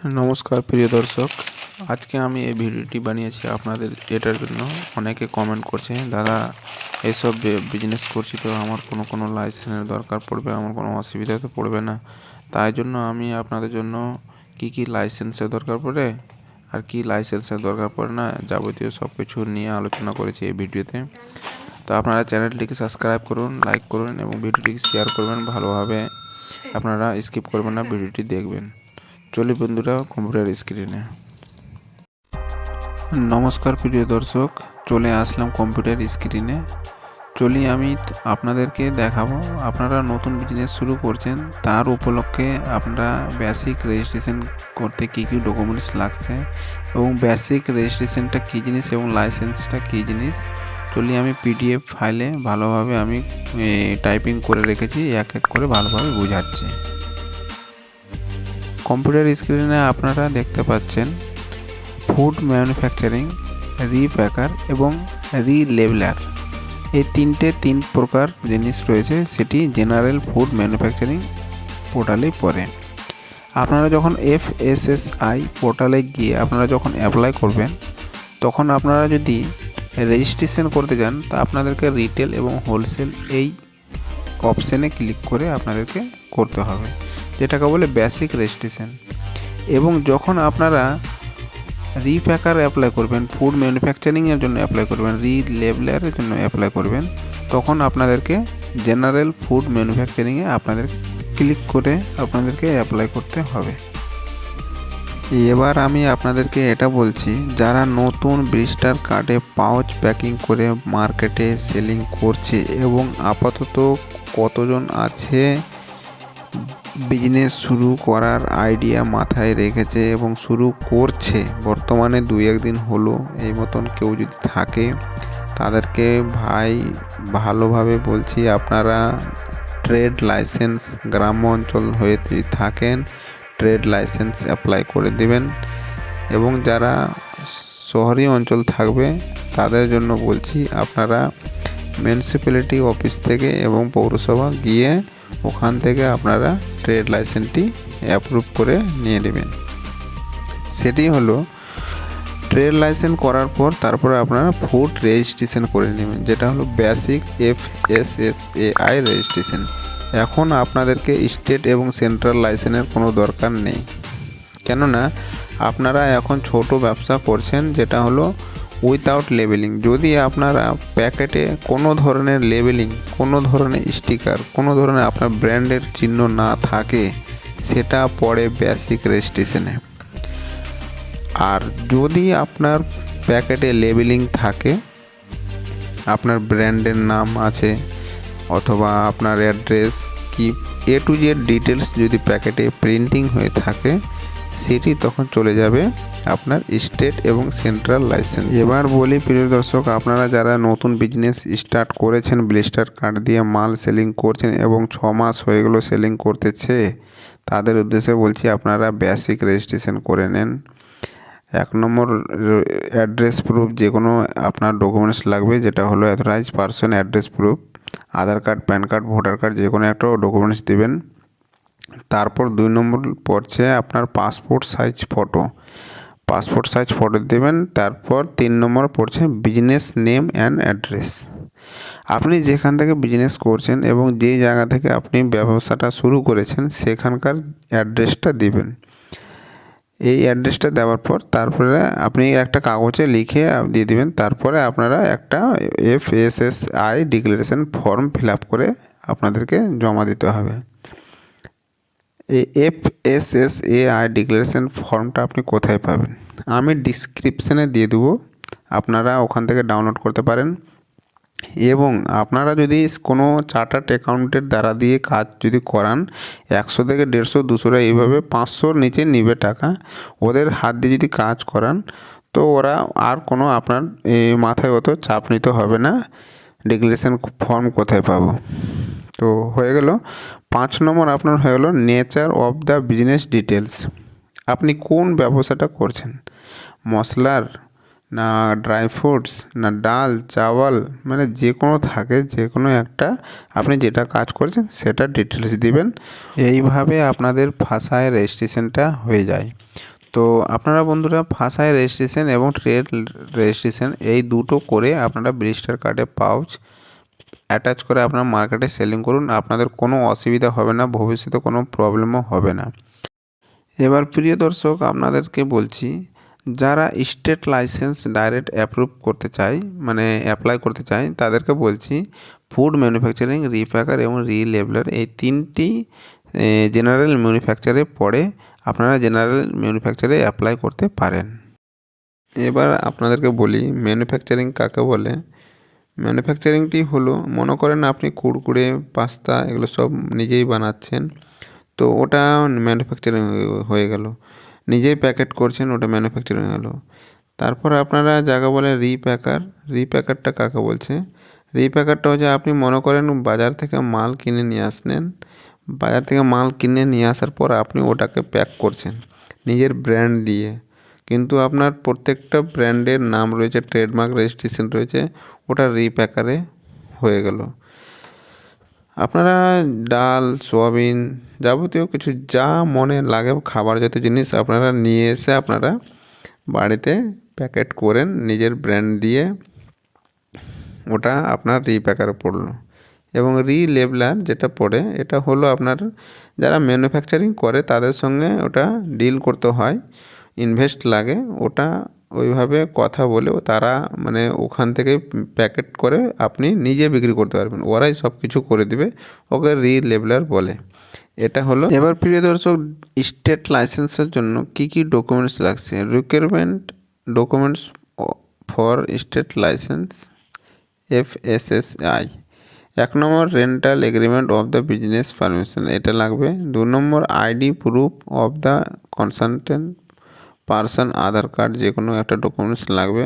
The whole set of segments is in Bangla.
নমস্কার, প্রিয় দর্শক। আজকে আমি এই ভিডিওটি বানিয়েছি আপনাদের এটার জন্য। অনেকে কমেন্ট করছে, দাদা, এসব বিজনেস করছি তো, আমার কোনো কোনো লাইসেন্সের দরকার পড়বে, আমার কোনো অসুবিধা তো পড়বে না। তাই জন্য আমি আপনাদের জন্য কি কি লাইসেন্সের দরকার পড়ে আর কি লাইসেন্সের দরকার পড়ে না, যাবতীয় সব কিছু নিয়ে আলোচনা করেছি এই ভিডিওতে। তো আপনারা চ্যানেলটিকে সাবস্ক্রাইব করুন লাইক করুন এবং ভিডিওটিকে শেয়ার করবেন। ভালোভাবে আপনারা স্কিপ করবেন না, ভিডিওটি দেখবেন। চলি বন্ধুরা কম্পিউটার স্ক্রিনে। নমস্কার প্রিয় দর্শক, চলে আসলাম কম্পিউটার স্ক্রিনে। চলি আমি আপনাদেরকে দেখাবো, আপনারা নতুন বিজনেস শুরু করছেন, তার উপলক্ষে আপনারা বেসিক রেজিস্ট্রেশন করতে কী কী ডকুমেন্টস লাগছে এবং বেসিক রেজিস্ট্রেশনটা কী জিনিস এবং লাইসেন্সটা কী জিনিস। চলি আমি পিডিএফ ফাইলে ভালোভাবে আমি টাইপিং করে রেখেছি, এক এক করে ভালোভাবে বোঝাচ্ছি। কম্পিউটার স্ক্রিনে আপনারা দেখতে পাচ্ছেন ফুড ম্যানুফ্যাকচারিং রিপ্যাকার এবং রিলেবলার এই তিনটে তিন প্রকার জিনিস রয়েছে, সেটি জেনারেল ফুড ম্যানুফ্যাকচারিং পোর্টালে পড়ে। আপনারা যখন এফ এস এস আই পোর্টালে গিয়ে আপনারা যখন অ্যাপ্লাই করবেন, তখন আপনারা যদি রেজিস্ট্রেশন করতে যান, তা আপনাদেরকে রিটেল এবং হোলসেল এই অপশানে ক্লিক করে আপনাদেরকে করতে হবে। যেটাকে বলে বেসিক রেজিস্ট্রেশন এবং যখন আপনারা রিপ্যাকার অ্যাপ্লাই করবেন ফুড ম্যানুফ্যাকচারিংয়ের জন্য অ্যাপ্লাই করবেন রি লেবলারের জন্য অ্যাপ্লাই করবেন, তখন আপনাদেরকে জেনারেল ফুড ম্যানুফ্যাকচারিংয়ে আপনাদের ক্লিক করে আপনাদেরকে অ্যাপ্লাই করতে হবে। এবার আমি আপনাদেরকে এটা বলছি, যারা নতুন ব্রিস্টার কার্ডে পাউচ প্যাকিং করে মার্কেটে সেলিং করছে এবং আপাতত কতজন আছে বিজনেস শুরু করার আইডিয়া মাথায় রেখেছে এবং শুরু করছে। বর্তমানে দুই একদিন হলো, এই মতন কেউ যদি থাকে, তাদেরকে ভাই, ভালোভাবে বলছি, আপনারা ট্রেড লাইসেন্স গ্রাম্য অঞ্চল হয়ে যদি থাকেন ট্রেড লাইসেন্স অ্যাপ্লাই করে দেবেন। এবং যারা শহরী অঞ্চল থাকবে, তাদের জন্য বলছি, আপনারা মিউনিসিপ্যালিটি অফিস থেকে এবং পৌরসভা গিয়ে ওখান থেকে আপনারা ট্রেড লাইসেন্সটি অ্যাপ্রুভ করে নিয়ে নেবেন। সেটি হলো ট্রেড লাইসেন্স করার পর তারপরে আপনারা ফুড রেজিস্ট্রেশন করে নেবেন, যেটা হলো basic F S S A I registration এখন আপনাদেরকে স্টেট এবং সেন্ট্রাল লাইসেন্সের কোনো দরকার নেই। কেননা, আপনারা এখন ছোট ব্যবসা করছেন, যেটা হলো উইথাউট লেবেলিং যদি আপনারা প্যাকেটে কোনো ধরনের লেবেলিং কোনো ধরনের স্টিকার কোনো ধরনের আপনার ব্র্যান্ডের চিহ্ন না থাকে, সেটা পড়ে বেসিক রেজিস্ট্রেশনে আর যদি আপনার প্যাকেটে লেবেলিং থাকে, আপনার ব্র্যান্ডের নাম আছে, অথবা আপনার অ্যাড্রেস কি এ টু জেড ডিটেলস যদি প্যাকেটে প্রিন্টিং হয়ে থাকে, সেটি তখন চলে যাবে আপনার স্টেট এবং সেন্ট্রাল লাইসেন্স। এবার বলি প্রিয় দর্শক, আপনারা যারা নতুন বিজনেস স্টার্ট করেছেন ব্লিস্টার কার্ড দিয়ে মাল সেলিং করছেন এবং ছ মাস হয়ে গেলো সেলিং করতেছে, তাদের উদ্দেশ্যে বলছি আপনারা বেসিক রেজিস্ট্রেশন করে নেন। এক নম্বর অ্যাড্রেস প্রুফ যে কোনো আপনার ডকুমেন্টস লাগবে, যেটা হলো authorize person address proof Aadhaar card PAN card voter card যে কোনো একটা ডকুমেন্টস দেবেন। তারপর দুই নম্বর পড়ছে আপনার passport size photo passport size photo দেবেন, তারপর তিন নম্বর পড়ছে বিজনেস নেম অ্যান্ড অ্যাড্রেস আপনি যেখান থেকে বিজনেস করছেন এবং যে জায়গা থেকে আপনি ব্যবসাটা শুরু করেছেন, সেখানকার অ্যাড্রেসটা দিবেন। এই অ্যাড্রেসটা দেওয়ার পর তারপরে আপনি একটা কাগজে লিখে দিয়ে দিবেন, তারপরে আপনারা একটা F S S I declaration form fill up করে আপনাদেরকে জমা দিতে হবে। এই F S S A I declaration ফর্মটা আপনি কোথায় পাবেন? আমি ডিসক্রিপশানে দিয়ে দেবো। আপনারা ওখান থেকে ডাউনলোড করতে পারেন। এবং আপনারা যদি কোনো চার্টার্ড অ্যাকাউন্টের দ্বারা দিয়ে কাজ যদি করান, একশো থেকে দেড়শো দুশোরা এইভাবে পাঁচশোর নিচে নিবে টাকা। ওদের হাত দিয়ে যদি কাজ করান, তো ওরা আর কোনো আপনার মাথায় অত চাপ নিতে হবে না। ডিক্লারেশন ফর্ম কোথায় পাবো? তো হয়ে গেল। পাঁচ নম্বর আপনার হয়ে গেলো nature of the business details. আপনি কোন ব্যবসাটা করছেন? মশলার না ড্রাই ফ্রুটস, না ডাল, চাওয়াল মানে যে কোনো থাকে যে কোনো একটা আপনি যেটা কাজ করছেন সেটা ডিটেলস দিবেন। এইভাবে আপনাদের ভাষায় রেজিস্ট্রেশনটা হয়ে যায়। তো আপনারা বন্ধুরা ফাঁসায় রেজিস্ট্রেশন এবং ট্রেড রেজিস্ট্রেশন এই দুটো করে আপনারা ব্রিস্টার কার্ডে পাউচ অ্যাটাচ করে আপনার মার্কেটে সেলিং করুন, আপনাদের কোনো অসুবিধা হবে না, ভবিষ্যতে কোনো প্রবলেমও হবে না। এবার প্রিয় দর্শক, আপনাদেরকে বলছি, যারা স্টেট লাইসেন্স ডাইরেক্ট অ্যাপ্রুভ করতে চায় মানে অ্যাপ্লাই করতে চায়, তাদেরকে বলছি ফুড ম্যানুফ্যাকচারিং রিপ্যাকার এবং রিলেবলার এই তিনটি জেনারেল ম্যানুফ্যাকচারে পড়ে, আপনারা জেনারেল ম্যানুফ্যাকচারে অ্যাপ্লাই করতে পারেন। এবার আপনাদেরকে বলি ম্যানুফ্যাকচারিং কাকে বলে? ম্যানুফ্যাকচারিংটি হলো, মনে করেন আপনি কুড়কুড়ে, পাস্তা এগুলো সব নিজেই বানাচ্ছেন, তো ওটা ম্যানুফ্যাকচারিং হয়ে গেল। নিজেই প্যাকেট করছেন, ওটা ম্যানুফ্যাকচারিং হলো তারপর আপনারা জায়গা বলে রিপ্যাকার, রিপ্যাকারটা কাকে বলছে? রিপ্যাকারটা হচ্ছে আপনি মনে করেন বাজার থেকে মাল কিনে নিয়ে আসলেন, বাজার থেকে মাল কিনে নিয়ে আসার পর আপনি ওটাকে প্যাক করছেন নিজের ব্র্যান্ড দিয়ে। কিন্তু আপনার প্রত্যেকটা ব্র্যান্ডের নাম রয়েছে ট্রেডমার্ক রেজিস্ট্রেশন রয়েছে, ওটা রিপ্যাকারে হয়ে গেল। আপনারা ডাল, সোয়াবিন যাবতীয় কিছু যা মনে লাগে খাবার জাতীয় জিনিস আপনারা নিয়ে এসে আপনারা বাড়িতে প্যাকেট করেন, নিজের ব্র্যান্ড দিয়ে ওটা আপনার রিপ্যাকারে পড়ল। এবং রিলেবলার যেটা পড়ে, এটা হলো আপনার যারা ম্যানুফ্যাকচারিং করে তাদের সঙ্গে ওটা ডিল করতে হয়। ইনভেস্ট লাগে, ওটা ওইভাবে কথা বলেও তারা মানে ওখান থেকে প্যাকেট করে আপনি নিজে বিক্রি করতে পারবেন। ওরাই সব কিছু করে দিবে, ওকে রিলেবলার বলে। এটা হলো এবার প্রিয় দর্শক স্টেট লাইসেন্সের জন্য কি কি ডকুমেন্টস লাগছে? Requirement documents for state licence F S S I এক নম্বর rental agreement of the business permission এটা লাগবে। দু নম্বর ID proof of the consultant person, Aadhaar card যে কোনো একটা ডকুমেন্টস লাগবে।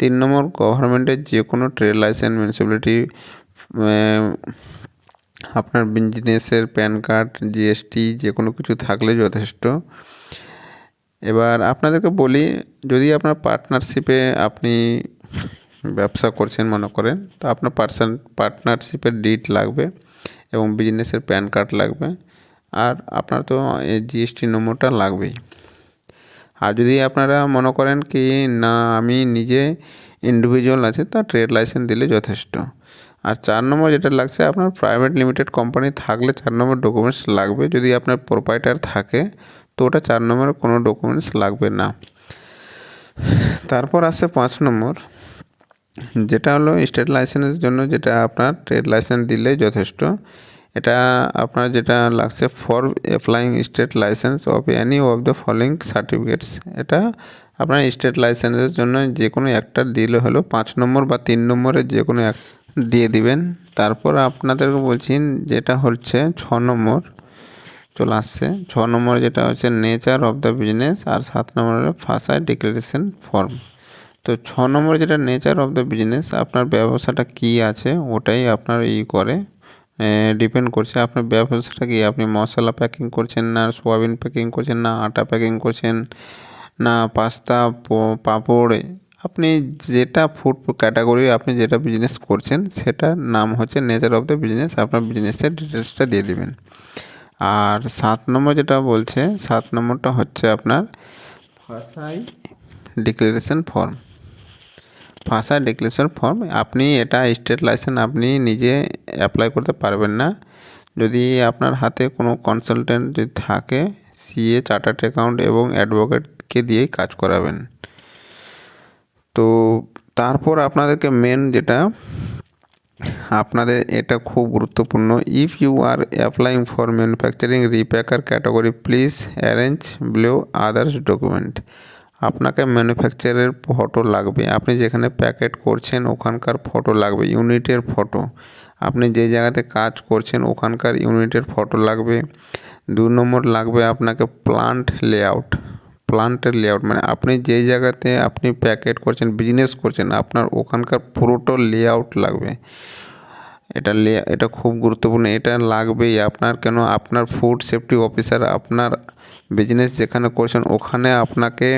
তিন নম্বর, গভর্নমেন্টের যে কোনো ট্রেড লাইসেন্স মিউনিসিপ্যালিটি আপনার বিজনেসের প্যান কার্ড জিএসটি যে কোনো কিছু থাকলে যথেষ্ট। এবার আপনাদেরকে বলি, যদি আপনার পার্টনারশিপে আপনি ব্যবসা করছেন, মনে করেন, তো আপনার পার্সন পার্টনারশিপের ডিট লাগবে এবং বিজনেসের প্যান কার্ড লাগবে। আর আপনার তো জিএসটি নম্বরটা লাগবেই। আর যদি আপনারা মনে করেন কি, না, আমি নিজে ইন্ডিভিজুয়াল আছে, তা ট্রেড লাইসেন্স দিলে যথেষ্ট। আর চার নম্বর যেটা লাগছে, আপনার প্রাইভেট লিমিটেড কোম্পানি থাকলে চার নম্বর ডকুমেন্টস লাগবে। যদি আপনার প্রোপাইটার থাকে, তো ওটা চার নম্বরের কোনো ডকুমেন্টস লাগবে না। তারপর আসছে পাঁচ নম্বর, যেটা হলো স্টেট লাইসেন্সের জন্য যেটা আপনার ট্রেড লাইসেন্স দিলে যথেষ্ট। এটা আপনার যেটা লাগছে for applying state licence of any of the following certificates এটা আপনার স্টেট লাইসেন্সের জন্য যে কোনো একটা দিলে হলো পাঁচ নম্বর বা তিন নম্বরের যে কোনো এক দিয়ে দিবেন। তারপর আপনাদেরকে বলছি যেটা হচ্ছে ছ নম্বর, চলে আসছে। ছ নম্বর যেটা হচ্ছে নেচার অফ দ্য বিজনেস আর সাত নম্বরের ফাঁসায় ডিক্লারেশন ফর্ম তো ছ নম্বর যেটা নেচার অফ দ্য বিজনেস আপনার ব্যবসাটা কি আছে, ওটাই আপনার ই করে। ডিপেন্ড করছে আপনার ব্যবসাটা কি? আপনি মশলা প্যাকিং করছেন না, সোয়াবিন প্যাকিং করছেন না, আটা প্যাকিং করছেন না, পাস্তা পাঁপড়? আপনি যেটা ফুড ক্যাটাগরি আপনি যেটা বিজনেস করছেন, সেটার নাম হচ্ছে নেচার অফ দ্য বিজনেস আপনার বিজনেসের ডিটেলসটা দিয়ে দেবেন। আর সাত নম্বর যেটা বলছে, সাত নম্বরটা হচ্ছে আপনার ভাষাই ডিক্লারেশন ফর্ম ভাষা ডিক্লেশন ফর্ম আপনি এটা স্টেট লাইসেন্স আপনি নিজে অ্যাপ্লাই করতে পারবেন না। যদি আপনার হাতে কোনো কনসালটেন্ট যদি থাকে সিএ চার্টার্ড অ্যাকাউন্ট এবং অ্যাডভোকেটকে দিয়েই কাজ করাবেন। তো তারপর আপনাদেরকে মেন যেটা, আপনাদের এটা খুব গুরুত্বপূর্ণ if you are applying for manufacturing repacker category please arrange below others document আপনাকে ম্যানুফ্যাকচারের ফটো লাগবে। আপনি যেখানে প্যাকেট করছেন, ওখানকার ফটো লাগবে, ইউনিটের ফটো। আপনি যে জায়গাতে কাজ করছেন, ওখানকার ইউনিটের ফটো লাগবে। দু নম্বর লাগবে আপনাকে প্লান্ট লেআউট প্লান্টের লেআউট মানে আপনি যেই জায়গাতে আপনি প্যাকেট করছেন বিজনেস করছেন, আপনার ওখানকার পুরোটো লেআউট লাগবে। এটা লে, এটা খুব গুরুত্বপূর্ণ। এটা লাগবেই। আপনার কেন? আপনার ফুড সেফটি অফিসার আপনার বিজনেস যেখানে করছেন, ওখানে আপনাকে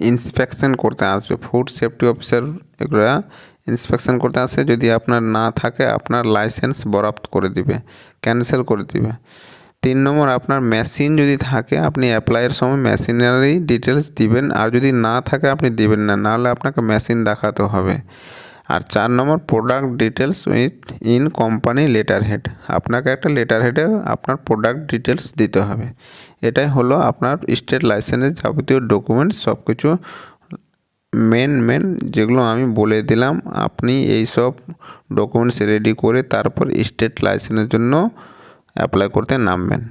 ইন্সপেকশন করতে আসবে। ফুড সেফটি অফিসার এগুলো ইন্সপেকশন করতে আসে। যদি আপনার না থাকে, আপনার লাইসেন্স বরাদ্দ করে দিবে ক্যান্সেল করে দিবে। তিন নম্বর, আপনার মেশিন যদি থাকে, আপনি অ্যাপ্লাইয়ের সময় মেশিনারি ডিটেলস দিবেন। আর যদি না থাকে, আপনি দিবেন না। নাহলে আপনাকে মেশিন দেখাতে হবে। আর চার নম্বর product details with in company letterhead আপনাকে একটা লেটার হেডে আপনার প্রোডাক্ট ডিটেলস দিতে হবে। এটাই হলো আপনার স্টেট লাইসেন্সের যাবতীয় ডকুমেন্টস সব কিছু মেন মেন যেগুলো আমি বলে দিলাম, আপনি এই সব ডকুমেন্টস রেডি করে তারপর স্টেট লাইসেন্সের জন্য অ্যাপ্লাই করতে নামবেন।